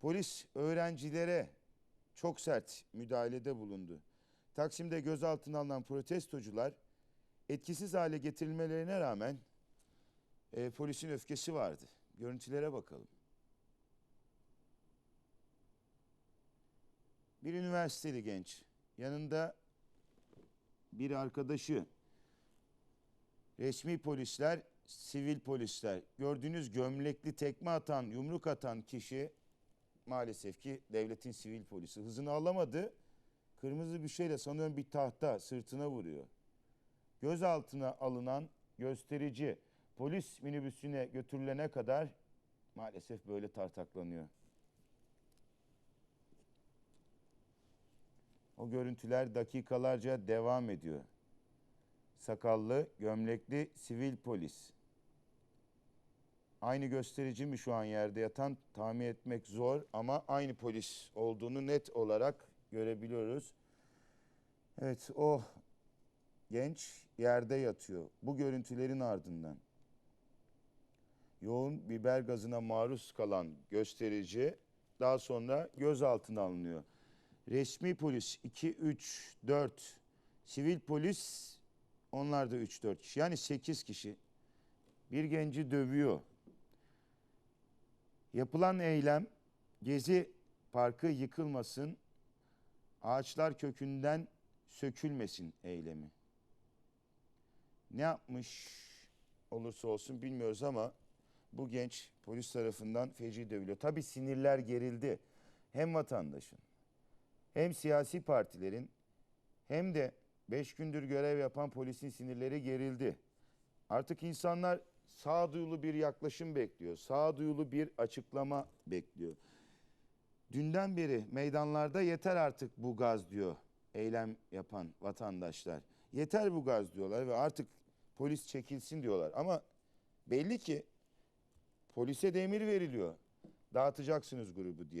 Polis öğrencilere çok sert müdahalede bulundu. Taksim'de gözaltına alınan protestocular etkisiz hale getirilmelerine rağmen e, polisin öfkesi vardı. Görüntülere bakalım. Bir üniversiteli genç yanında bir arkadaşı resmi polisler, sivil polisler. Gördüğünüz gömlekli tekme atan, yumruk atan kişi maalesef ki devletin sivil polisi. Hızını alamadı. Kırmızı bir şeyle sanıyorum bir tahta sırtına vuruyor. Gözaltına alınan gösterici polis minibüsüne götürülene kadar maalesef böyle tartaklanıyor. O görüntüler dakikalarca devam ediyor. Sakallı, gömlekli sivil polis. Aynı gösterici mi şu an yerde yatan tahmin etmek zor ama aynı polis olduğunu net olarak görebiliyoruz. Evet o genç yerde yatıyor. Bu görüntülerin ardından yoğun biber gazına maruz kalan gösterici daha sonra gözaltına alınıyor. Resmi polis 2, 3, 4, sivil polis onlar da 3, 4 kişi yani 8 kişi bir genci dövüyor. Yapılan eylem Gezi Parkı yıkılmasın, ağaçlar kökünden sökülmesin eylemi. Ne yapmış olursa olsun bilmiyoruz ama bu genç polis tarafından feci dövülüyor. Tabii sinirler gerildi. Hem vatandaşın hem siyasi partilerin hem de 5 gündür görev yapan polisin sinirleri gerildi. Artık insanlar sağduyulu bir yaklaşım bekliyor. Sağduyulu bir açıklama bekliyor. Dünden beri meydanlarda yeter artık bu gaz diyor eylem yapan vatandaşlar. Yeter bu gaz diyorlar ve artık polis çekilsin diyorlar. Ama belli ki polise de emir veriliyor. Dağıtacaksınız grubu diye.